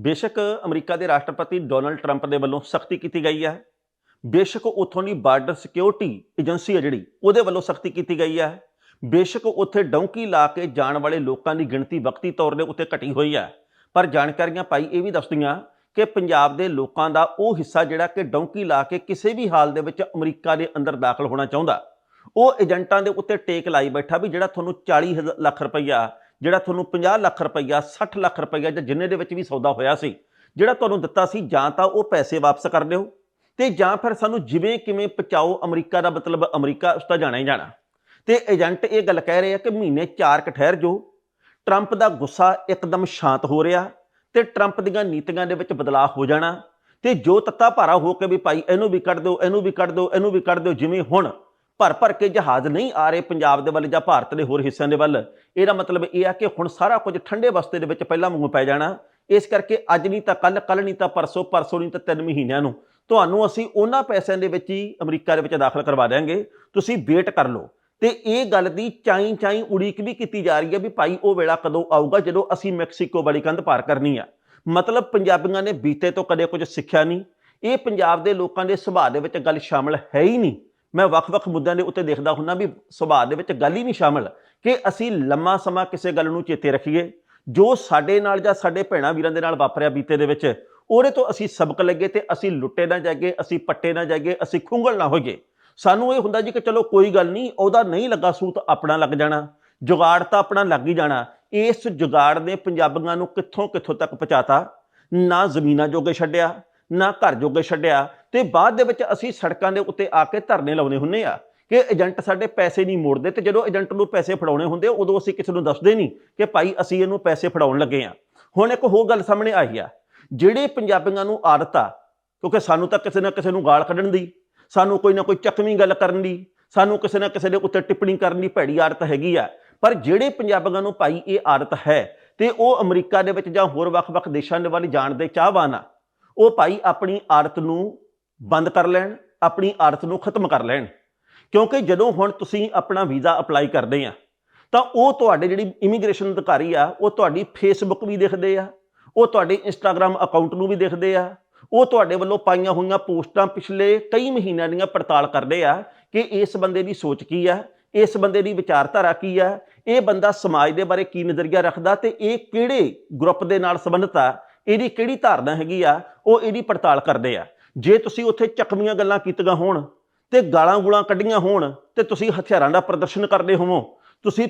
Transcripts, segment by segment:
ਬੇਸ਼ੱਕ ਅਮਰੀਕਾ ਦੇ ਰਾਸ਼ਟਰਪਤੀ ਡੋਨਲਡ ਟਰੰਪ ਦੇ ਵੱਲੋਂ ਸਖਤੀ ਕੀਤੀ ਗਈ ਹੈ। ਬੇਸ਼ੱਕ ਉਥੋਂ ਦੀ ਬਾਰਡਰ ਸਿਕਿਉਰਿਟੀ ਏਜੰਸੀ ਹੈ ਜਿਹੜੀ, ਉਹਦੇ ਵੱਲੋਂ ਸਖਤੀ ਕੀਤੀ ਗਈ ਹੈ। ਬੇਸ਼ੱਕ ਉੱਥੇ ਡੌਂਕੀ ਲਾ ਕੇ ਜਾਣ ਵਾਲੇ ਲੋਕਾਂ ਦੀ ਗਿਣਤੀ ਵਕਤੀ ਤੌਰ ਦੇ ਉੱਤੇ ਘਟੀ ਹੋਈ ਹੈ। ਪਰ ਜਾਣਕਾਰੀਆਂ ਪਾਈ ਇਹ ਵੀ ਦੱਸਦੀਆਂ ਕਿ ਪੰਜਾਬ ਦੇ ਲੋਕਾਂ ਦਾ ਉਹ ਹਿੱਸਾ ਜਿਹੜਾ ਕਿ ਡੌਂਕੀ ਲਾ ਕੇ ਕਿਸੇ ਵੀ ਹਾਲ ਦੇ ਵਿੱਚ ਅਮਰੀਕਾ ਦੇ ਅੰਦਰ ਦਾਖਲ ਹੋਣਾ ਚਾਹੁੰਦਾ, ਉਹ ਏਜੰਟਾਂ ਦੇ ਉੱਤੇ ਟੇਕ ਲਾਈ ਬੈਠਾ ਵੀ ਜਿਹੜਾ ਤੁਹਾਨੂੰ 40 ਹਜ਼ਾਰ- ਲੱਖ ਰੁਪਈਆ ਜਿਹੜਾ ਤੁਹਾਨੂੰ 50 ਲੱਖ ਰੁਪਈਆ 60 ਲੱਖ ਰੁਪਈਆ ਜਾਂ ਜਿੰਨੇ ਦੇ ਵਿੱਚ ਵੀ ਸੌਦਾ ਹੋਇਆ ਸੀ, ਜਿਹੜਾ ਤੁਹਾਨੂੰ ਦਿੱਤਾ ਸੀ, ਜਾਂ ਤਾਂ ਉਹ ਪੈਸੇ ਵਾਪਸ ਕਰ ਦਿਓ ਤੇ ਜਾਂ ਫਿਰ ਸਾਨੂੰ ਜਿਵੇਂ ਕਿਵੇਂ ਪਹੁੰਚਾਓ, ਅਮਰੀਕਾ ਦਾ ਮਤਲਬ ਅਮਰੀਕਾ, ਉਸ ਤਾਂ ਜਾਣਾ ਹੀ ਜਾਣਾ। ਤੇ ਏਜੰਟ ਇਹ ਗੱਲ ਕਹਿ ਰਹੇ ਆ ਕਿ ਮਹੀਨੇ 4 ਕ ਠਹਿਰ ਜੋ ਟਰੰਪ ਦਾ ਗੁੱਸਾ ਇੱਕਦਮ ਸ਼ਾਂਤ ਹੋ ਰਿਹਾ ਤੇ ਟਰੰਪ ਦੀਆਂ ਨੀਤੀਆਂ ਦੇ ਵਿੱਚ ਬਦਲਾਅ ਹੋ ਜਾਣਾ ਤੇ ਜੋ ਤੱਤਾ ਭਾਰਾ ਹੋ ਕੇ ਵੀ ਭਾਈ, ਇਹਨੂੰ ਵੀ ਕੱਢ ਦਿਓ, ਇਹਨੂੰ ਵੀ ਕੱਢ ਦਿਓ, ਇਹਨੂੰ ਵੀ ਕੱਢ ਦਿਓ, ਜਿਵੇਂ ਹੁਣ ਭਰ ਭਰ ਕੇ ਜਹਾਜ਼ ਨਹੀਂ ਆ ਰਹੇ ਪੰਜਾਬ ਦੇ ਵੱਲ ਜਾਂ ਭਾਰਤ ਦੇ ਹੋਰ ਹਿੱਸਿਆਂ ਦੇ ਵੱਲ ਇਹਦਾ ਮਤਲਬ ਇਹ ਆ ਕਿ ਹੁਣ ਸਾਰਾ ਕੁਝ ਠੰਡੇ ਬਸਤੇ ਦੇ ਵਿੱਚ ਪਹਿਲਾਂ ਵਾਂਗੂ ਪੈ ਜਾਣਾ। ਇਸ ਕਰਕੇ ਅੱਜ ਨਹੀਂ ਤਾਂ ਕੱਲ ਕੱਲ ਨਹੀਂ ਤਾਂ ਪਰਸੋਂ ਪਰਸੋਂ ਨਹੀਂ ਤਾਂ ਤਿੰਨ ਮਹੀਨਿਆਂ ਨੂੰ। ਤੁਹਾਨੂੰ ਅਸੀਂ ਉਹਨਾਂ ਪੈਸਿਆਂ ਦੇ ਵਿੱਚ ਹੀ ਅਮਰੀਕਾ ਦੇ ਵਿੱਚ ਦਾਖਲ ਕਰਵਾ ਦਿਆਂਗੇ। ਤੁਸੀਂ ਵੇਟ ਕਰ ਲਓ। ਤੇ ਇਹ ਗੱਲ ਦੀ ਚਾਈ ਚਾਈ ਉਡੀਕ ਵੀ ਕੀਤੀ ਜਾ ਰਹੀ ਹੈ ਵੀ ਭਾਈ ਉਹ ਵੇਲਾ ਕਦੋਂ ਆਊਗਾ ਜਦੋਂ ਅਸੀਂ ਮੈਕਸੀਕੋ ਵਾਲੀ ਕੰਧ ਪਾਰ ਕਰਨੀ ਆ। ਮਤਲਬ ਪੰਜਾਬੀਆਂ ਨੇ ਬੀਤੇ ਤੋਂ ਕਦੇ ਕੁਝ ਸਿੱਖਿਆ ਨਹੀਂ। ਇਹ ਪੰਜਾਬ ਦੇ ਲੋਕਾਂ ਦੇ ਸੁਭਾਅ ਦੇ ਵਿੱਚ ਗੱਲ ਸ਼ਾਮਲ ਹੈ ਹੀ ਨਹੀਂ। ਮੈਂ ਵੱਖ-ਵੱਖ ਮੁੱਦਿਆਂ ਦੇ ਉੱਤੇ ਦੇਖਦਾ ਹੁੰਨਾ ਵੀ ਸੁਭਾਅ ਦੇ ਵਿੱਚ ਗੱਲ ਹੀ ਨਹੀਂ ਸ਼ਾਮਲ ਕਿ ਅਸੀਂ ਲੰਮਾ ਸਮਾਂ ਕਿਸੇ ਗੱਲ ਨੂੰ ਚੇਤੇ ਰੱਖੀਏ, ਜੋ ਸਾਡੇ ਨਾਲ ਜਾਂ ਸਾਡੇ ਭੈਣਾਂ ਵੀਰਾਂ ਦੇ ਨਾਲ ਵਾਪਰਿਆ ਬੀਤੇ ਦੇ ਵਿੱਚ, ਉਹਦੇ ਤੋਂ ਅਸੀਂ ਸਬਕ ਲੱਗੇ ਤੇ ਅਸੀਂ ਲੁੱਟੇ ਨਾ ਜਾਈਏ, ਅਸੀਂ ਪੱਟੇ ਨਾ ਜਾਈਏ, ਅਸੀਂ ਖੁੰਗਲ ਨਾ ਹੋਈਏ। ਸਾਨੂੰ ਇਹ ਹੁੰਦਾ ਜੀ ਕਿ ਚਲੋ ਕੋਈ ਗੱਲ ਨਹੀਂ, ਉਹਦਾ ਨਹੀਂ ਲੱਗਾ ਸੂਤ ਆਪਣਾ ਲੱਗ ਜਾਣਾ, ਜੁਗਾੜ ਤਾਂ ਆਪਣਾ ਲੱਗ ਹੀ ਜਾਣਾ। ਇਸ ਜੁਗਾੜ ਨੇ ਪੰਜਾਬੀਆਂ ਨੂੰ ਕਿੱਥੋਂ ਕਿੱਥੋਂ ਤੱਕ ਪਹੁੰਚਾਤਾ? ਨਾ ਜ਼ਮੀਨਾਂ ਜੋਗੇ ਛੱਡਿਆ ਨਾ ਘਰ ਜੋਗੇ ਛੱਡਿਆ ਤੇ ਬਾਅਦ ਦੇ ਵਿੱਚ ਅਸੀਂ ਸੜਕਾਂ ਦੇ ਉੱਤੇ ਆ ਕੇ ਧਰਨੇ ਲਾਉਨੇ ਹੁੰਨੇ ਆ ਕਿ ਏਜੰਟ ਸਾਡੇ ਪੈਸੇ ਨਹੀਂ ਮੋੜਦੇ ਤੇ ਜਦੋਂ ਏਜੰਟ ਨੂੰ ਪੈਸੇ ਫੜਾਉਣੇ ਹੁੰਦੇ ਉਦੋਂ ਅਸੀਂ ਕਿਸੇ ਨੂੰ ਦੱਸਦੇ ਨਹੀਂ ਕਿ ਭਾਈ ਅਸੀਂ ਇਹਨੂੰ ਪੈਸੇ ਫੜਾਉਣ ਲੱਗੇ ਆ। ਹੁਣ ਇੱਕ ਹੋਰ ਗੱਲ ਸਾਹਮਣੇ ਆਈ ਆ, ਜਿਹੜੇ ਪੰਜਾਬੀਆਂ ਨੂੰ ਆਦਤ ਆ, ਕਿਉਂਕਿ ਸਾਨੂੰ ਤਾਂ ਕਿਸੇ ਨਾ ਕਿਸੇ ਨੂੰ ਗਾਲ ਕੱਢਣ ਦੀ, ਸਾਨੂੰ ਕੋਈ ਨਾ ਕੋਈ ਚੱਕਵੀਂ ਗੱਲ ਕਰਨ ਦੀ, ਸਾਨੂੰ ਕਿਸੇ ਨਾ ਕਿਸੇ ਦੇ ਉੱਤੇ ਟਿੱਪਣੀ ਕਰਨ ਦੀ ਭੈੜੀ ਆਦਤ ਹੈਗੀ ਆ, ਪਰ ਜਿਹੜੇ ਪੰਜਾਬੀਆਂ ਨੂੰ ਭਾਈ ਇਹ ਆਦਤ ਹੈ ਤੇ ਉਹ ਅਮਰੀਕਾ ਦੇ ਵਿੱਚ ਜਾਂ ਹੋਰ ਵੱਖ-ਵੱਖ ਦੇਸ਼ਾਂ ਦੇ ਵੱਲ ਜਾਣ ਦੇ ਚਾਹਵਾਨ ਆ ਉਹ ਭਾਈ ਆਪਣੀ ਆਦਤ ਨੂੰ ਬੰਦ ਕਰ ਲੈਣ, ਆਪਣੀ ਆਦਤ ਨੂੰ ਖਤਮ ਕਰ ਲੈਣ। ਕਿਉਂਕਿ ਜਦੋਂ ਹੁਣ ਤੁਸੀਂ ਆਪਣਾ ਵੀਜ਼ਾ ਅਪਲਾਈ ਕਰਦੇ ਆ, ਤਾਂ ਉਹ ਤੁਹਾਡੇ ਜਿਹੜੀ ਇਮੀਗ੍ਰੇਸ਼ਨ ਅਧਿਕਾਰੀ ਆ, ਉਹ ਤੁਹਾਡੀ ਫੇਸਬੁੱਕ ਵੀ ਦੇਖਦੇ ਆ, ਉਹ ਤੁਹਾਡੇ ਇੰਸਟਾਗ੍ਰam ਅਕਾਊਂਟ ਨੂੰ ਵੀ ਦੇਖਦੇ ਆ, ਉਹ ਤੁਹਾਡੇ ਵੱਲੋਂ ਪਾਈਆਂ ਹੋਈਆਂ ਪੋਸਟਾਂ ਪਿਛਲੇ ਕਈ ਮਹੀਨਿਆਂ ਦੀਆਂ ਪੜਤਾਲ ਕਰਦੇ ਆ ਕਿ ਇਸ ਬੰਦੇ ਦੀ ਸੋਚ ਕੀ ਆ, ਇਸ ਬੰਦੇ ਦੀ ਵਿਚਾਰਧਾਰਾ ਕੀ ਆ, ਇਹ ਬੰਦਾ ਸਮਾਜ ਦੇ ਬਾਰੇ ਕੀ ਨਜ਼ਰੀਆ ਰੱਖਦਾ ਤੇ ਇਹ ਕਿਹੜੇ ਗਰੁੱਪ ਦੇ ਨਾਲ ਸੰਬੰਧਿਤ ਆ, ਇਹਦੀ ਕਿਹੜੀ ਧਾਰਨਾ ਹੈਗੀ ਆ ਉਹ ਇਹਦੀ ਪੜਤਾਲ ਕਰਦੇ ਆ। ਜੇ ਤੁਸੀਂ ਉੱਥੇ ਚੱਕਵੀਆਂ ਗੱਲਾਂ ਕੀਤੀਆਂ ਹੋਣ ਤੇ ਗਾਲਾਂ ਗੂਲਾਂ ਕੱਢੀਆਂ ਹੋਣ ਤੇ ਤੁਸੀਂ ਹਥਿਆਰਾਂ ਦਾ ਪ੍ਰਦਰਸ਼ਨ ਕਰਦੇ ਹੋਵੋ, ਤੁਸੀਂ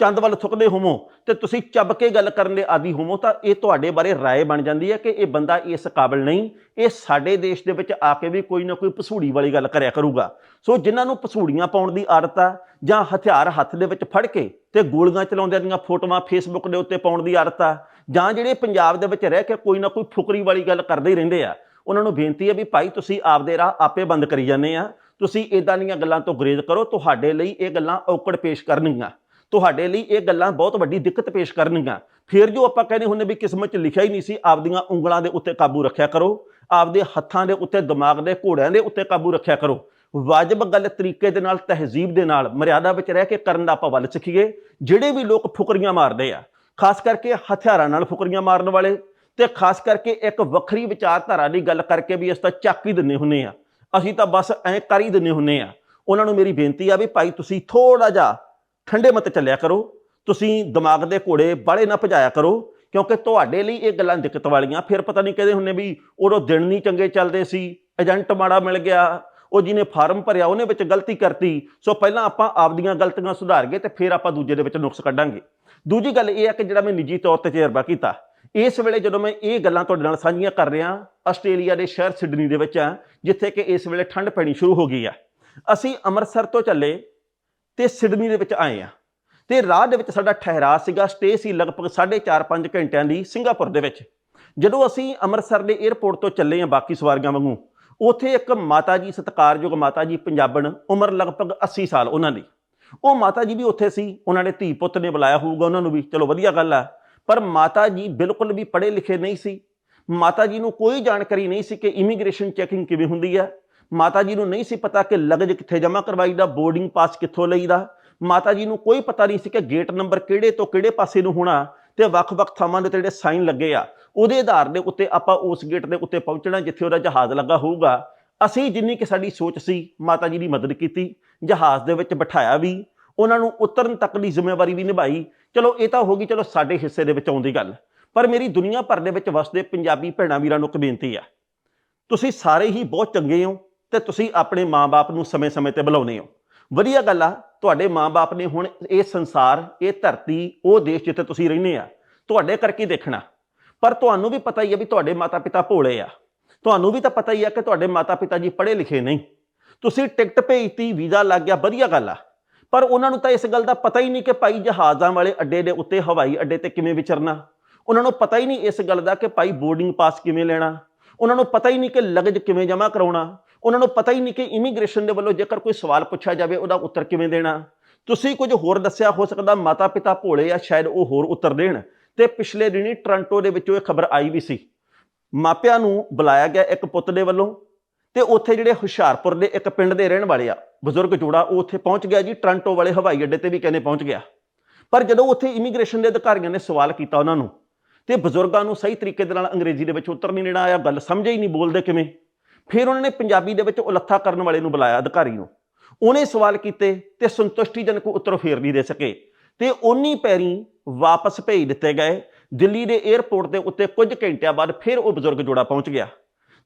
ਚੰਦ ਵੱਲ ਥੁੱਕਦੇ ਹੋਵੋ ਤੇ ਤੁਸੀਂ ਚੱਬ ਕੇ ਗੱਲ ਕਰਨ ਦੇ ਆਦੀ ਹੋਵੋ, ਤਾਂ ਇਹ ਤੁਹਾਡੇ ਬਾਰੇ ਰਾਏ ਬਣ ਜਾਂਦੀ ਹੈ ਕਿ ਇਹ ਬੰਦਾ ਇਸ ਕਾਬਲ ਨਹੀਂ, ਇਹ ਸਾਡੇ ਦੇਸ਼ ਦੇ ਵਿੱਚ ਆ ਕੇ ਵੀ ਕੋਈ ਨਾ ਕੋਈ ਪਸੂੜੀ ਵਾਲੀ ਗੱਲ ਕਰਿਆ ਕਰੂਗਾ। ਸੋ ਜਿਨ੍ਹਾਂ ਨੂੰ ਪਸੂੜੀਆਂ ਪਾਉਣ ਦੀ ਆਦਤ ਆ ਜਾਂ ਹਥਿਆਰ ਹੱਥ ਦੇ ਵਿੱਚ ਫੜ ਕੇ ਤੇ ਗੋਲੀਆਂ ਚਲਾਉਂਦਿਆਂ ਦੀਆਂ ਫੋਟੋਆਂ ਫੇਸਬੁੱਕ ਦੇ ਉੱਤੇ ਪਾਉਣ ਦੀ ਆਦਤ ਆ ਜਾਂ ਜਿਹੜੇ ਪੰਜਾਬ ਦੇ ਵਿੱਚ ਰਹਿ ਕੇ ਕੋਈ ਨਾ ਕੋਈ ਫੁਕਰੀ ਵਾਲੀ ਗੱਲ ਕਰਦੇ ਹੀ ਰਹਿੰਦੇ ਆ, ਉਹਨਾਂ ਨੂੰ ਬੇਨਤੀ ਹੈ ਵੀ ਭਾਈ ਤੁਸੀਂ ਆਪਦੇ ਰਾਹ ਆਪੇ ਬੰਦ ਕਰੀ ਜਾਂਦੇ ਆ। ਤੁਸੀਂ ਇਦਾਂ ਦੀਆਂ ਗੱਲਾਂ ਤੋਂ ਗੁਰੇਜ਼ ਕਰੋ, ਤੁਹਾਡੇ ਲਈ ਇਹ ਗੱਲਾਂ ਔਕੜ ਪੇਸ਼ ਕਰਨਗੀਆਂ। ਤੁਹਾਡੇ ਲਈ ਇਹ ਗੱਲਾਂ ਬਹੁਤ ਵੱਡੀ ਦਿੱਕਤ ਪੇਸ਼ ਕਰਨਗੀਆਂ। ਫਿਰ ਜੋ ਆਪਾਂ ਕਹਿੰਦੇ ਹੁੰਦੇ ਵੀ ਕਿਸਮਤ 'ਚ ਲਿਖਿਆ ਹੀ ਨਹੀਂ ਸੀ, ਆਪਦੀਆਂ ਉਂਗਲਾਂ ਦੇ ਉੱਤੇ ਕਾਬੂ ਰੱਖਿਆ ਕਰੋ, ਆਪਦੇ ਹੱਥਾਂ ਦੇ ਉੱਤੇ, ਦਿਮਾਗ ਦੇ ਘੋੜਿਆਂ ਦੇ ਉੱਤੇ ਕਾਬੂ ਰੱਖਿਆ ਕਰੋ। ਵਾਜਬ ਗੱਲ ਤਰੀਕੇ ਦੇ ਨਾਲ, ਤਹਿਜ਼ੀਬ ਦੇ ਨਾਲ, ਮਰਿਆਦਾ ਵਿੱਚ ਰਹਿ ਕੇ ਕਰਨ ਦਾ ਆਪਾਂ ਵੱਲ ਸਿੱਖੀਏ। ਜਿਹੜੇ ਵੀ ਲੋਕ ਫੁਕਰੀਆਂ ਮਾਰਦੇ ਆ ਖਾਸ ਕਰਕੇ ਹਥਿਆਰਾਂ ਨਾਲ ਫੁਕਰੀਆਂ ਮਾਰਨ ਵਾਲੇ ਤੇ ਖਾਸ ਕਰਕੇ ਇੱਕ ਵੱਖਰੀ ਵਿਚਾਰਧਾਰਾ ਦੀ ਗੱਲ ਕਰਕੇ ਵੀ ਇਸ ਦਾ ਚੱਕ ਹੀ ਦਿੰਨੇ ਹੁੰਨੇ ਆ ਅਸੀਂ ਤਾਂ ਬਸ ਐਂ ਕਰ ਹੀ ਦਿੰਨੇ ਹੁੰਨੇ ਆ ਉਹਨਾਂ ਨੂੰ ਮੇਰੀ ਬੇਨਤੀ ਆ ਵੀ ਭਾਈ ਤੁਸੀਂ ਥੋੜਾ ਜਿਹਾ ਠੰਡੇ ਮਤ ਚੱਲਿਆ ਕਰੋ। ਤੁਸੀਂ ਦਿਮਾਗ ਦੇ ਘੋੜੇ ਬਾਲੇ ਨਾ ਭਜਾਇਆ ਕਰੋ, ਕਿਉਂਕਿ ਤੁਹਾਡੇ ਲਈ ਇਹ ਗੱਲਾਂ ਦਿੱਕਤ ਵਾਲੀਆਂ। ਫਿਰ ਪਤਾ ਨਹੀਂ ਕਹਦੇ ਹੁੰਨੇ ਵੀ ਉਦੋਂ ਦਿਨ ਨਹੀਂ ਚੰਗੇ ਚੱਲਦੇ ਸੀ, ਏਜੰਟ ਮਾੜਾ ਮਿਲ ਗਿਆ ਉਹ ਜਿਹਨੇ ਫਾਰਮ ਭਰਿਆ, ਉਹਨੇ ਵਿੱਚ ਗਲਤੀ ਕਰਤੀ। ਸੋ ਪਹਿਲਾਂ ਆਪਾਂ ਆਪਦੀਆਂ ਗਲਤੀਆਂ ਸੁਧਾਰ ਗਏ ਤੇ ਫਿਰ ਆਪਾਂ ਦੂਜੇ ਦੇ ਵਿੱਚ ਨੁਕਸ ਕੱਢਾਂਗੇ। ਦੂਜੀ ਗੱਲ ਇਹ ਹੈ ਕਿ ਜਿਹੜਾ ਮੈਂ ਨਿੱਜੀ ਤੌਰ ਤੇ ਤਜਰਬਾ ਕੀਤਾ, ਇਸ ਵੇਲੇ ਜਦੋਂ ਮੈਂ ਇਹ ਗੱਲਾਂ ਤੁਹਾਡੇ ਨਾਲ ਸਾਂਝੀਆਂ ਕਰ ਰਿਹਾ, ਆਸਟ੍ਰੇਲੀਆ ਦੇ ਸ਼ਹਿਰ ਸਿਡਨੀ ਦੇ ਵਿੱਚ ਆ, ਜਿੱਥੇ ਕਿ ਇਸ ਵੇਲੇ ਠੰਡ ਪੈਣੀ ਸ਼ੁਰੂ ਹੋ ਗਈ ਆ। ਅਸੀਂ ਅੰਮ੍ਰਿਤਸਰ ਤੋਂ ਚੱਲੇ ਤੇ ਸਿਡਨੀ ਦੇ ਵਿੱਚ ਆਏ ਆ। ਤੇ ਰਾਹ ਦੇ ਵਿੱਚ ਸਾਡਾ ਠਹਿਰਾ ਸੀਗਾ ਸਟੇ ਸੀ ਲਗਭਗ 4.5 ਘੰਟਿਆਂ ਦੀ ਸਿੰਗਾਪੁਰ ਦੇ ਵਿੱਚ। ਜਦੋਂ ਅਸੀਂ ਅੰਮ੍ਰਿਤਸਰ ਦੇ 에ਅਰਪੋਰਟ ਤੋਂ ਚੱਲੇ ਆ ਬਾਕੀ ਸਵਾਰੀਆਂ ਵਾਂਗੂ ਉੱਥੇ ਇੱਕ ਮਾਤਾ ਜੀ ਸਤਿਕਾਰਯੋਗ ਮਾਤਾ ਜੀ ਪੰਜਾਬਣ, ਉਮਰ ਲਗਭਗ 80 ਸਾਲ ਉਹਨਾਂ ਦੀ। ਉਹ ਮਾਤਾ ਜੀ ਵੀ ਉੱਥੇ ਸੀ, ਉਹਨਾਂ ਦੇ ਧੀ ਪੁੱਤ ਨੇ ਬੁਲਾਇਆ ਹੋਊਗਾ ਉਹਨਾਂ ਨੂੰ ਵੀ, ਚਲੋ ਵਧੀਆ ਗੱਲ ਆ। ਪਰ ਮਾਤਾ ਜੀ ਬਿਲਕੁਲ ਵੀ ਪੜ੍ਹੇ ਲਿਖੇ ਨਹੀਂ ਸੀ। ਮਾਤਾ ਜੀ ਨੂੰ ਕੋਈ ਜਾਣਕਾਰੀ ਨਹੀਂ ਸੀ ਕਿ ਇਮੀਗ੍ਰੇਸ਼ਨ ਚੈਕਿੰਗ ਕਿਵੇਂ ਹੁੰਦੀ ਆ। ਮਾਤਾ ਜੀ ਨੂੰ ਨਹੀਂ ਸੀ ਪਤਾ ਕਿ ਲਗਜ ਕਿੱਥੇ ਜਮ੍ਹਾਂ ਕਰਵਾਈਦਾ ਬੋਰਡਿੰਗ ਪਾਸ ਕਿੱਥੋਂ ਲਈਦਾ ਮਾਤਾ ਜੀ ਨੂੰ ਕੋਈ ਪਤਾ ਨਹੀਂ ਸੀ ਕਿ ਗੇਟ ਨੰਬਰ ਕਿਹੜੇ ਤੋਂ ਕਿਹੜੇ ਪਾਸੇ ਨੂੰ ਹੋਣਾ ਤੇ ਵੱਖ-ਵੱਖ ਥਾਵਾਂ ਦੇ ਤੇ ਜਿਹੜੇ ਸਾਈਨ ਲੱਗੇ ਆ। ਉਹਦੇ ਆਧਾਰ ਦੇ ਉੱਤੇ ਆਪਾਂ ਉਸ ਗੇਟ ਦੇ ਉੱਤੇ ਪਹੁੰਚਣਾ ਜਿੱਥੇ ਉਹਦਾ ਜਹਾਜ਼ ਲੱਗਾ ਹੋਊਗਾ। ਅਸੀਂ ਜਿੰਨੀ ਕਿ ਸਾਡੀ ਸੋਚ ਸੀ, ਮਾਤਾ ਜੀ ਦੀ ਮਦਦ ਕੀਤੀ, ਜਹਾਜ਼ ਦੇ ਵਿੱਚ ਬਿਠਾਇਆ ਵੀ, ਉਹਨਾਂ ਨੂੰ ਉਤਰਨ ਤੱਕ ਦੀ ਜ਼ਿੰਮੇਵਾਰੀ ਵੀ ਨਿਭਾਈ। ਚਲੋ ਇਹ ਤਾਂ ਹੋ ਗਈ, ਚਲੋ ਸਾਡੇ ਹਿੱਸੇ ਦੇ ਵਿੱਚ ਆਉਂਦੀ ਗੱਲ। ਪਰ ਮੇਰੀ ਦੁਨੀਆ ਭਰ ਦੇ ਵਿੱਚ ਵਸਦੇ ਪੰਜਾਬੀ ਭੈਣਾਂ ਵੀਰਾਂ ਨੂੰ ਇੱਕ ਬੇਨਤੀ ਆ। ਤੁਸੀਂ ਸਾਰੇ ਹੀ ਬਹੁਤ ਚੰਗੇ ਹੋ ਤੇ ਤੁਸੀਂ ਆਪਣੇ ਮਾਪੇ ਨੂੰ ਸਮੇਂ-ਸਮੇਂ ਤੇ ਬੁਲਾਉਨੇ ਹੋ। ਵਧੀਆ ਗੱਲ ਆ, ਤੁਹਾਡੇ ਮਾਪੇ ਨੇ ਹੁਣ ਇਹ ਸੰਸਾਰ, ਇਹ ਧਰਤੀ, ਉਹ ਦੇਸ਼ ਜਿੱਥੇ ਤੁਸੀਂ ਰਹਿੰਦੇ ਆ, ਤੁਹਾਡੇ ਕਰਕੇ ਦੇਖਣਾ। ਪਰ ਤੁਹਾਨੂੰ ਵੀ ਪਤਾ ਹੀ ਹੈ ਵੀ ਤੁਹਾਡੇ ਮਾਤਾ-ਪਿਤਾ ਭੋਲੇ ਆ। ਤੁਹਾਨੂੰ ਵੀ ਤਾਂ ਪਤਾ ਹੀ ਆ ਕਿ ਤੁਹਾਡੇ ਮਾਤਾ-ਪਿਤਾ ਜੀ ਪੜ੍ਹੇ ਲਿਖੇ ਨਹੀਂ। ਤੁਸੀਂ ਟਿਕਟ ਭੇਜਤੀ, ਵੀਜ਼ਾ ਲੱਗ ਗਿਆ, ਵਧੀਆ ਗੱਲ ਆ। ਪਰ ਉਹਨਾਂ ਨੂੰ ਤਾਂ ਇਸ ਗੱਲ ਦਾ ਪਤਾ ਹੀ ਨਹੀਂ ਕਿ ਭਾਈ ਜਹਾਜ਼ਾਂ ਵਾਲੇ ਅੱਡੇ ਦੇ ਉੱਤੇ, ਹਵਾਈ ਅੱਡੇ ਤੇ ਕਿਵੇਂ ਵਿਚਰਨਾ। ਉਹਨਾਂ ਨੂੰ ਪਤਾ ਹੀ ਨਹੀਂ ਇਸ ਗੱਲ ਦਾ ਕਿ ਭਾਈ ਬੋਰਡਿੰਗ ਪਾਸ ਕਿਵੇਂ ਲੈਣਾ। ਉਹਨਾਂ ਨੂੰ ਪਤਾ ਹੀ ਨਹੀਂ ਕਿ ਲਗਜ ਕਿਵੇਂ ਜਮ੍ਹਾਂ ਕਰਾਉਣਾ। ਉਹਨਾਂ ਨੂੰ ਪਤਾ ਹੀ ਨਹੀਂ ਕਿ ਇਮੀਗ੍ਰੇਸ਼ਨ ਦੇ ਵੱਲੋਂ ਜੇਕਰ ਕੋਈ ਸਵਾਲ ਪੁੱਛਿਆ ਜਾਵੇ, ਉਹਦਾ ਉੱਤਰ ਕਿਵੇਂ ਦੇਣਾ। ਤੁਸੀਂ ਕੁਝ ਹੋਰ ਦੱਸਿਆ ਹੋ ਸਕਦਾ ਮਾਤਾ ਪਿਤਾ ਭੋਲੇ ਆ, ਸ਼ਾਇਦ ਉਹ ਹੋਰ ਉੱਤਰ ਦੇਣ। ਤੇ ਪਿਛਲੇ ਦਿਨੀ ਟ੍ਰਾਂਟੋ ਦੇ ਵਿੱਚੋਂ ਇਹ ਖਬਰ ਆਈ ਵੀ ਸੀ। ਮਾਪਿਆਂ ਨੂੰ ਬੁਲਾਇਆ ਗਿਆ ਇੱਕ ਪੁੱਤ ਦੇ ਵੱਲੋਂ ਤੇ ਉੱਥੇ ਜਿਹੜੇ ਹੁਸ਼ਿਆਰਪੁਰ ਦੇ ਇੱਕ ਪਿੰਡ ਦੇ ਰਹਿਣ ਵਾਲੇ ਆ, ਬਜ਼ੁਰਗ ਜੋੜਾ, ਉਹ ਉੱਥੇ ਪਹੁੰਚ ਗਿਆ ਜੀ। ਟ੍ਰਾਂਟੋ ਵਾਲੇ ਹਵਾਈ ਅੱਡੇ ਤੇ ਵੀ ਕਹਿੰਦੇ ਪਹੁੰਚ ਗਿਆ। ਪਰ ਜਦੋਂ ਉੱਥੇ ਇਮੀਗ੍ਰੇਸ਼ਨ ਦੇ ਅਧਿਕਾਰੀਆਂ ਨੇ ਸਵਾਲ ਕੀਤਾ ਉਹਨਾਂ ਨੂੰ, ਤੇ ਬਜ਼ੁਰਗਾਂ ਨੂੰ ਸਹੀ ਤਰੀਕੇ ਦੇ ਨਾਲ ਅੰਗਰੇਜ਼ੀ ਦੇ ਵਿੱਚ ਉੱਤਰ ਨਹੀਂ ਦੇਣਾ ਆਇਆ, ਗੱਲ ਸਮਝੇ ਹੀ ਨਹੀਂ ਬੋਲਦੇ ਕਿਵੇਂ? ਫਿਰ ਉਹਨਾਂ ਨੇ ਪੰਜਾਬੀ ਦੇ ਵਿੱਚ ਉਲੱਥਾ ਕਰਨ ਵਾਲੇ ਨੂੰ ਬੁਲਾਇਆ ਅਧਿਕਾਰੀ ਨੂੰ। ਉਹਨੇ ਸਵਾਲ ਕੀਤੇ ਤੇ ਸੰਤੁਸ਼ਟੀਜਨਕ ਉੱਤਰ ਫੇਰ ਨਹੀਂ ਦੇ ਸਕੇ। ਤੇ ਉਨੀ ਪੈਰੀ ਵਾਪਸ ਭੇਜ ਦਿੱਤੇ ਗਏ। ਦਿੱਲੀ ਦੇ 에ਅਰਪੋਰਟ ਦੇ ਉੱਤੇ ਕੁਝ ਘੰਟਿਆਂ ਬਾਅਦ ਫਿਰ ਉਹ ਬਜ਼ੁਰਗ ਜੋੜਾ ਪਹੁੰਚ ਗਿਆ।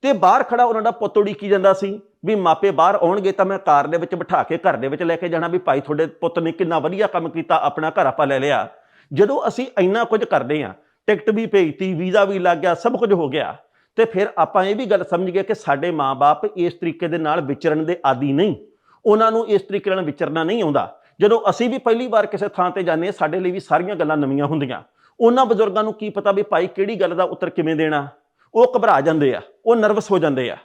ਤੇ ਬਾਹਰ ਖੜਾ ਉਹਨਾਂ ਦਾ ਪੁੱਤ ਉਡੀਕੀ ਜਾਂਦਾ ਸੀ ਵੀ ਮਾਪੇ ਬਾਹਰ ਆਉਣਗੇ ਤਾਂ ਮੈਂ ਕਾਰ ਦੇ ਵਿੱਚ ਬਿਠਾ ਕੇ ਘਰ ਦੇ ਵਿੱਚ ਲੈ ਕੇ ਜਾਣਾ ਵੀ ਭਾਈ ਤੁਹਾਡੇ ਪੁੱਤ ਨੇ ਕਿੰਨਾ ਵਧੀਆ ਕੰਮ ਕੀਤਾ, ਆਪਣਾ ਘਰ ਆਪਾਂ ਲੈ ਲਿਆ। ਜਦੋਂ ਅਸੀਂ ਇੰਨਾ ਕੁਝ ਕਰਦੇ ਆ ਟਿਕਟ ਵੀ ਭੇਜਤੀ, ਵੀਜ਼ਾ ਵੀ ਲੱਗ ਗਿਆ, ਸਭ ਕੁਝ ਹੋ ਗਿਆ। ਤੇ ਫਿਰ ਆਪਾਂ ਇਹ ਵੀ ਗੱਲ ਸਮਝ ਗਏ ਕਿ ਸਾਡੇ ਮਾਪੇ ਇਸ ਤਰੀਕੇ ਦੇ ਨਾਲ ਵਿਚਰਨ ਦੇ ਆਦੀ ਨਹੀਂ। ਉਹਨਾਂ ਨੂੰ ਇਸ ਤਰੀਕੇ ਨਾਲ ਵਿਚਰਨਾ ਨਹੀਂ ਆਉਂਦਾ। ਜਦੋਂ ਅਸੀਂ ਵੀ ਪਹਿਲੀ ਵਾਰ ਕਿਸੇ ਥਾਂ ਤੇ ਜਾਂਦੇ ਸਾਡੇ ਲਈ ਵੀ ਸਾਰੀਆਂ ਗੱਲਾਂ ਨਵੀਆਂ ਹੁੰਦੀਆਂ। ਉਹਨਾਂ ਬਜ਼ੁਰਗਾਂ ਨੂੰ ਕੀ ਪਤਾ ਵੀ ਭਾਈ ਕਿਹੜੀ ਗੱਲ ਦਾ ਉੱਤਰ ਕਿਵੇਂ ਦੇਣਾ? ਉਹ ਘਬਰਾ ਜਾਂਦੇ ਆ, ਉਹ ਨਰਵਸ ਹੋ ਜਾਂਦੇ ਆ।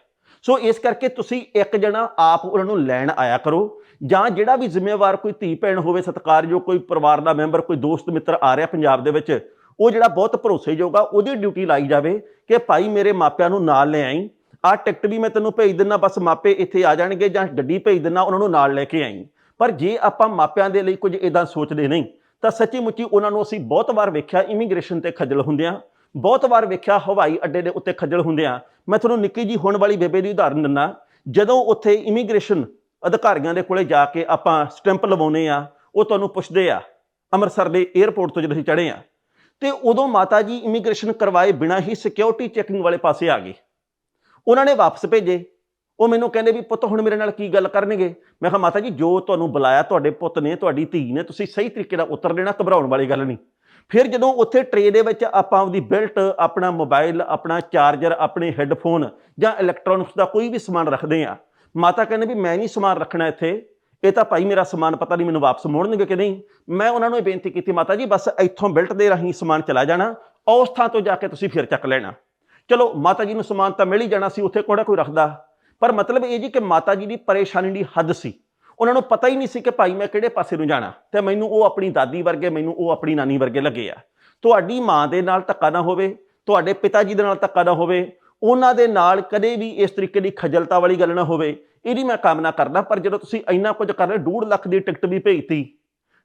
ਸੋ ਇਸ ਕਰਕੇ ਤੁਸੀਂ ਇੱਕ ਜਣਾ ਆਪ ਉਹਨਾਂ ਨੂੰ ਲੈਣ ਆਇਆ ਕਰੋ, ਜਾਂ ਜਿਹੜਾ ਵੀ ਜ਼ਿੰਮੇਵਾਰ ਕੋਈ ਧੀ ਭੈਣ ਹੋਵੇ, ਸਤਿਕਾਰਯੋਗ ਕੋਈ ਪਰਿਵਾਰ ਦਾ ਮੈਂਬਰ, ਕੋਈ ਦੋਸਤ, ਮਿੱਤਰ ਆ ਰਿਹਾ ਪੰਜਾਬ ਦੇ ਵਿੱਚ, ਉਹ ਜਿਹੜਾ ਬਹੁਤ ਭਰੋਸੇਯੋਗ ਆ, ਉਹਦੀ ਡਿਊਟੀ ਲਾਈ ਜਾਵੇ ਕਿ ਭਾਈ ਮੇਰੇ ਮਾਪਿਆਂ ਨੂੰ ਨਾਲ ਲੈ ਆਈ। ਆਹ ਟਿਕਟ ਵੀ ਮੈਂ ਤੈਨੂੰ ਭੇਜ ਦਿੰਨਾ, ਬਸ ਮਾਪੇ ਇੱਥੇ ਆ ਜਾਣਗੇ ਜਾਂ ਗੱਡੀ ਭੇਜ ਦਿੰਨਾ, ਉਹਨਾਂ ਨੂੰ ਨਾਲ ਲੈ ਕੇ ਆਈ। ਪਰ ਜੇ ਆਪਾਂ ਮਾਪਿਆਂ ਦੇ ਲਈ ਕੁਝ ਇਦਾਂ ਸੋਚਦੇ ਨਹੀਂ, ਤਾਂ ਸੱਚੀ ਮੁੱਚੀ ਉਹਨਾਂ ਨੂੰ ਅਸੀਂ ਬਹੁਤ ਵਾਰ ਵੇਖਿਆ ਇਮੀਗ੍ਰੇਸ਼ਨ ਤੇ ਖੱਜਲ ਹੁੰਦੇ ਹੁੰਦਿਆਂ, ਬਹੁਤ ਵਾਰ ਵੇਖਿਆ ਹਵਾਈ ਅੱਡੇ ਦੇ ਉੱਤੇ ਖੱਜਲ ਹੁੰਦੇ ਹੁੰਦਿਆਂ। ਮੈਂ ਤੁਹਾਨੂੰ ਨਿੱਕੀ ਜੀ ਹੋਣ ਵਾਲੀ ਬੇਬੇ ਦੀ ਉਦਾਹਰਨ ਦਿੰਨਾ ਜਦੋਂ ਉੱਥੇ ਇਮੀਗ੍ਰੇਸ਼ਨ ਅਧਿਕਾਰੀਆਂ ਦੇ ਕੋਲੇ ਜਾ ਕੇ ਆਪਾਂ ਸਟੈਂਪ ਲਵਾਉਨੇ ਆ ਉਹ ਤੁਹਾਨੂੰ ਪੁੱਛਦੇ ਆ, ਅੰਮ੍ਰਿਤਸਰ ਦੇ 에ਅਰਪੋਰਟ ਤੋਂ ਜਦੋਂ ਅਸੀਂ ਚੜ੍ਹੇ ਆ ਤੇ ਉਦੋਂ ਮਾਤਾ ਜੀ ਇਮੀਗ੍ਰੇਸ਼ਨ ਕਰਵਾਏ ਬਿਨਾਂ ਹੀ ਸਿਕਿਉਰਿਟੀ ਚੈਕਿੰਗ ਵਾਲੇ ਪਾਸੇ ਆ ਗਏ। ਉਹਨਾਂ ਨੇ ਵਾਪਸ ਭੇਜੇ ਉਹ ਮੈਨੂੰ ਕਹਿੰਦੇ ਵੀ ਪੁੱਤ ਹੁਣ ਮੇਰੇ ਨਾਲ ਕੀ ਗੱਲ ਕਰਨਗੇ? ਮੈਂ ਕਿਹਾ, ਮਾਤਾ ਜੀ, ਜੋ ਤੁਹਾਨੂੰ ਬੁਲਾਇਆ ਤੁਹਾਡੇ ਪੁੱਤ ਨੇ, ਤੁਹਾਡੀ ਧੀ ਨੇ, ਤੁਸੀਂ ਸਹੀ ਤਰੀਕੇ ਨਾਲ ਉੱਤਰ ਦੇਣਾ, ਘਬਰਾਉਣ ਵਾਲੀ ਗੱਲ ਨਹੀਂ। ਫਿਰ ਜਦੋਂ ਉੱਥੇ ਟਰੇ ਦੇ ਵਿੱਚ ਆਪਾਂ ਆਪਦੀ ਬੈਲਟ, ਆਪਣਾ ਮੋਬਾਈਲ, ਆਪਣਾ ਚਾਰਜਰ, ਆਪਣੇ ਹੈੱਡਫੋਨ ਜਾਂ ਇਲੈਕਟ੍ਰੋਨਿਕਸ ਦਾ ਕੋਈ ਵੀ ਸਮਾਨ ਰੱਖਦੇ ਆ ਮਾਤਾ ਕਹਿੰਦੇ ਵੀ ਮੈਂ ਨਹੀਂ ਸਮਾਨ ਰੱਖਣਾ ਇੱਥੇ। ਇਹ ਤਾਂ ਭਾਈ ਮੇਰਾ ਸਮਾਨ ਪਤਾ ਨਹੀਂ ਮੈਨੂੰ ਵਾਪਸ ਮੋੜਨਗੇ ਕਿ ਨਹੀਂ। ਮੈਂ ਉਹਨਾਂ ਨੂੰ ਇਹ ਬੇਨਤੀ ਕੀਤੀ, ਮਾਤਾ ਜੀ, ਬਸ ਇੱਥੋਂ ਬਿਲਟ ਦੇ ਰਾਹੀਂ ਸਮਾਨ ਚਲਾ ਜਾਣਾ, ਉਸ ਥਾਂ ਤੋਂ ਜਾ ਕੇ ਤੁਸੀਂ ਫਿਰ ਚੱਕ ਲੈਣਾ। ਚਲੋ, ਮਾਤਾ ਜੀ ਨੂੰ ਸਮਾਨ ਤਾਂ ਮਿਲ ਹੀ ਜਾਣਾ ਸੀ, ਉੱਥੇ ਕੋੜਾ ਕੋਈ ਰੱਖਦਾ? ਪਰ ਮਤਲਬ ਇਹ ਜੀ ਕਿ ਮਾਤਾ ਜੀ ਦੀ ਪਰੇਸ਼ਾਨੀ ਦੀ ਹੱਦ ਸੀ। ਉਹਨਾਂ ਨੂੰ ਪਤਾ ਹੀ ਨਹੀਂ ਸੀ ਕਿ ਭਾਈ ਮੈਂ ਕਿਹੜੇ ਪਾਸੇ ਨੂੰ ਜਾਣਾ। ਤੇ ਮੈਨੂੰ ਉਹ ਆਪਣੀ ਦਾਦੀ ਵਰਗੇ, ਮੈਨੂੰ ਉਹ ਆਪਣੀ ਨਾਨੀ ਵਰਗੇ ਲੱਗੇ ਆ। ਤੁਹਾਡੀ ਮਾਂ ਦੇ ਨਾਲ ਧੱਕਾ ਨਾ ਹੋਵੇ, ਤੁਹਾਡੇ ਪਿਤਾ ਜੀ ਦੇ ਨਾਲ ਧੱਕਾ ਨਾ ਹੋਵੇ, ਉਹਨਾਂ ਦੇ ਨਾਲ ਕਦੇ ਵੀ ਇਸ ਤਰੀਕੇ ਦੀ ਖਜਲਤਾ ਵਾਲੀ ਗੱਲ ਨਾ ਹੋਵੇ, ਇਹਦੀ ਮੈਂ ਕਾਮਨਾ ਕਰਦਾ। ਪਰ ਜਦੋਂ ਤੁਸੀਂ ਇੰਨਾ ਕੁਝ ਕਰ ਰਹੇ 2.5 ਲੱਖ ਦੀ ਟਿਕਟ ਵੀ ਭੇਜਤੀ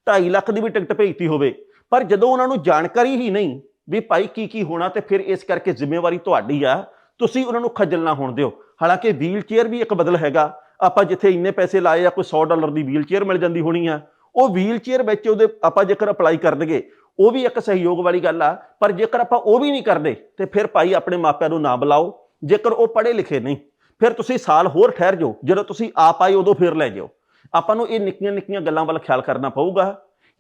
2.5 ਲੱਖ ਦੀ ਵੀ ਟਿਕਟ ਭੇਜਤੀ ਹੋਵੇ, ਪਰ ਜਦੋਂ ਉਹਨਾਂ ਨੂੰ ਜਾਣਕਾਰੀ ਹੀ ਨਹੀਂ ਵੀ ਭਾਈ ਕੀ ਕੀ ਹੋਣਾ, ਤੇ ਫਿਰ ਇਸ ਕਰਕੇ ਜ਼ਿੰਮੇਵਾਰੀ ਤੁਹਾਡੀ ਆ। ਤੁਸੀਂ ਉਹਨਾਂ ਨੂੰ ਖੱਜਲ ਨਾ ਹੋਣ ਦਿਓ। ਹਾਲਾਂਕਿ ਵੀਲ ਚੇਅਰ ਵੀ ਇੱਕ ਬਦਲ ਹੈਗਾ। ਆਪਾਂ ਜਿੱਥੇ ਇੰਨੇ ਪੈਸੇ ਲਾਏ ਆ, ਕੋਈ 100 ਡਾਲਰ ਦੀ ਵੀਲ ਚੇਅਰ ਮਿਲ ਜਾਂਦੀ ਹੋਣੀ ਆ। ਉਹ ਵੀਲ ਚੇਅਰ ਵਿੱਚ ਉਹਦੇ ਆਪਾਂ ਜੇਕਰ ਅਪਲਾਈ ਕਰ ਦਈਏ ਉਹ ਵੀ ਇੱਕ ਸਹਿਯੋਗ ਵਾਲੀ ਗੱਲ ਆ। ਪਰ ਜੇਕਰ ਆਪਾਂ ਉਹ ਵੀ ਨਹੀਂ ਕਰਦੇ, ਤੇ ਫਿਰ ਭਾਈ ਆਪਣੇ ਮਾਪਿਆਂ ਨੂੰ ਨਾ ਬੁਲਾਓ। ਜੇਕਰ ਉਹ ਪੜ੍ਹੇ ਲਿਖੇ ਨਹੀਂ, ਫਿਰ ਤੁਸੀਂ ਸਾਲ ਹੋਰ ਠਹਿਰ ਜਾਓ। ਜਦੋਂ ਤੁਸੀਂ ਆਪ ਆਏ, ਉਦੋਂ ਫਿਰ ਲੈ ਜਾਓ। ਆਪਾਂ ਨੂੰ ਇਹ ਨਿੱਕੀਆਂ ਨਿੱਕੀਆਂ ਗੱਲਾਂ ਵੱਲ ਖਿਆਲ ਕਰਨਾ ਪਊਗਾ,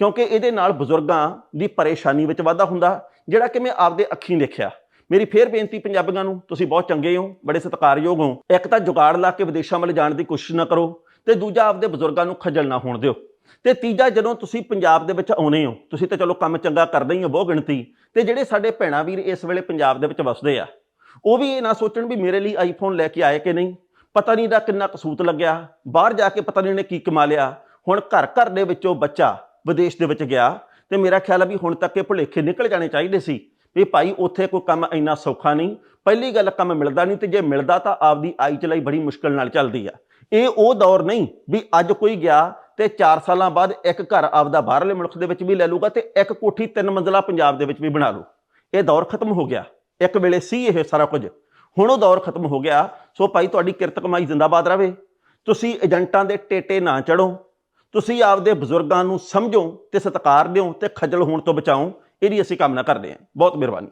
ਕਿਉਂਕਿ ਇਹਦੇ ਨਾਲ ਬਜ਼ੁਰਗਾਂ ਦੀ ਪਰੇਸ਼ਾਨੀ ਵਿੱਚ ਵਾਧਾ ਹੁੰਦਾ, ਜਿਹੜਾ ਕਿ ਮੈਂ ਆਪਦੇ ਅੱਖੀਂ ਦੇਖਿਆ। ਮੇਰੀ ਫੇਰ ਬੇਨਤੀ ਪੰਜਾਬੀਆਂ ਨੂੰ, ਤੁਸੀਂ ਬਹੁਤ ਚੰਗੇ ਹੋ, ਬੜੇ ਸਤਿਕਾਰਯੋਗ ਹੋ। ਇੱਕ ਤਾਂ ਜੁਗਾੜ ਲਾ ਕੇ ਵਿਦੇਸ਼ਾਂ ਵੱਲ ਜਾਣ ਦੀ ਕੋਸ਼ਿਸ਼ ਨਾ ਕਰੋ ਤੇ ਦੂਜਾ ਆਪਦੇ ਬਜ਼ੁਰਗਾਂ ਨੂੰ ਖੱਜਲ ਨਾ ਹੋਣ ਦਿਓ। ਤੇ ਤੀਜਾ, ਜਦੋਂ ਤੁਸੀਂ ਪੰਜਾਬ ਦੇ ਵਿੱਚ ਆਉਨੇ ਹੋ, ਤੁਸੀਂ ਤਾਂ ਚਲੋ ਕੰਮ ਚੰਗਾ ਕਰਦੇ ਹੀ ਹੋ, ਬਹੁਤ ਗਿਣਤੀ। ਤੇ ਜਿਹੜੇ ਸਾਡੇ ਭੈਣਾ ਵੀਰ ਇਸ ਵੇਲੇ ਪੰਜਾਬ ਦੇ ਵਿੱਚ ਵਸਦੇ ਆ, ਉਹ ਵੀ ਇਹ ਨਾ ਸੋਚਣ ਵੀ ਮੇਰੇ ਲਈ ਆਈਫੋਨ ਲੈ ਕੇ ਆਏ ਕਿ ਨਹੀਂ। ਪਤਾ ਨਹੀਂ ਦਾ ਕਿੰਨਾ ਕਸੂਤ ਲੱਗਿਆ। ਬਾਹਰ ਜਾ ਕੇ ਪਤਾ ਨਹੀਂ ਉਹਨੇ ਕੀ ਕਮਾ ਲਿਆ। ਹੁਣ ਘਰ ਘਰ ਦੇ ਵਿੱਚੋਂ ਬੱਚਾ ਵਿਦੇਸ਼ ਦੇ ਵਿੱਚ ਗਿਆ ਤੇ ਮੇਰਾ ਖਿਆਲ ਆ ਵੀ ਹੁਣ ਤੱਕ ਇਹ ਭੁਲੇਖੇ ਨਿਕਲ ਜਾਣੇ ਚਾਹੀਦੇ ਸੀ। ਵੀ ਭਾਈ ਉੱਥੇ ਕੋਈ ਕੰਮ ਇੰਨਾ ਸੌਖਾ ਨਹੀਂ, ਪਹਿਲੀ ਗੱਲ ਕੰਮ ਮਿਲਦਾ ਨਹੀਂ ਤੇ ਜੇ ਮਿਲਦਾ ਤਾਂ ਆਪਦੀ ਆਈ ਚਲਾਈ ਬੜੀ ਮੁਸ਼ਕਲ ਨਾਲ ਚੱਲਦੀ ਆ। ਇਹ ਉਹ ਦੌਰ ਨਹੀਂ ਵੀ ਅੱਜ ਕੋਈ ਗਿਆ ਤੇ 4 ਸਾਲਾਂ ਬਾਅਦ ਇੱਕ ਘਰ ਆਪਦਾ ਬਾਹਰਲੇ ਮੁਲਕ ਦੇ ਵਿੱਚ ਵੀ ਲੈ ਲੂਗਾ ਤੇ ਇੱਕ ਕੋਠੀ ਤਿੰਨ ਮੰਜ਼ਲਾ ਪੰਜਾਬ ਦੇ ਵਿੱਚ ਵੀ ਬਣਾ ਲੂ। ਇਹ ਦੌਰ ਖਤਮ ਹੋ ਗਿਆ। ਇੱਕ ਵੇਲੇ ਸੀ ਇਹ ਸਾਰਾ ਕੁਝ। ਹੁਣ ਉਹ ਦੌਰ ਖਤਮ ਹੋ ਗਿਆ, ਸੋ ਭਾਈ ਤੁਹਾਡੀ ਕਿਰਤ ਕਮਾਈ ਜ਼ਿੰਦਾਬਾਦ ਰਹੇ ਤੁਸੀਂ ਏਜੰਟਾਂ ਦੇ ਟੇਟੇ ਨਾ ਚੜੋ। ਤੁਸੀਂ ਆਪਦੇ ਬਜ਼ੁਰਗਾਂ ਨੂੰ ਸਮਝੋ ਤੇ ਸਤਿਕਾਰ ਦਿਓ ਤੇ ਖੱਜਲ ਹੋਣ ਤੋਂ ਬਚਾਓ। ਇਹਦੀ ਅਸੀਂ ਕਾਮਨਾ ਕਰਦੇ ਹਾਂ। ਬਹੁਤ ਮਿਹਰਬਾਨੀ।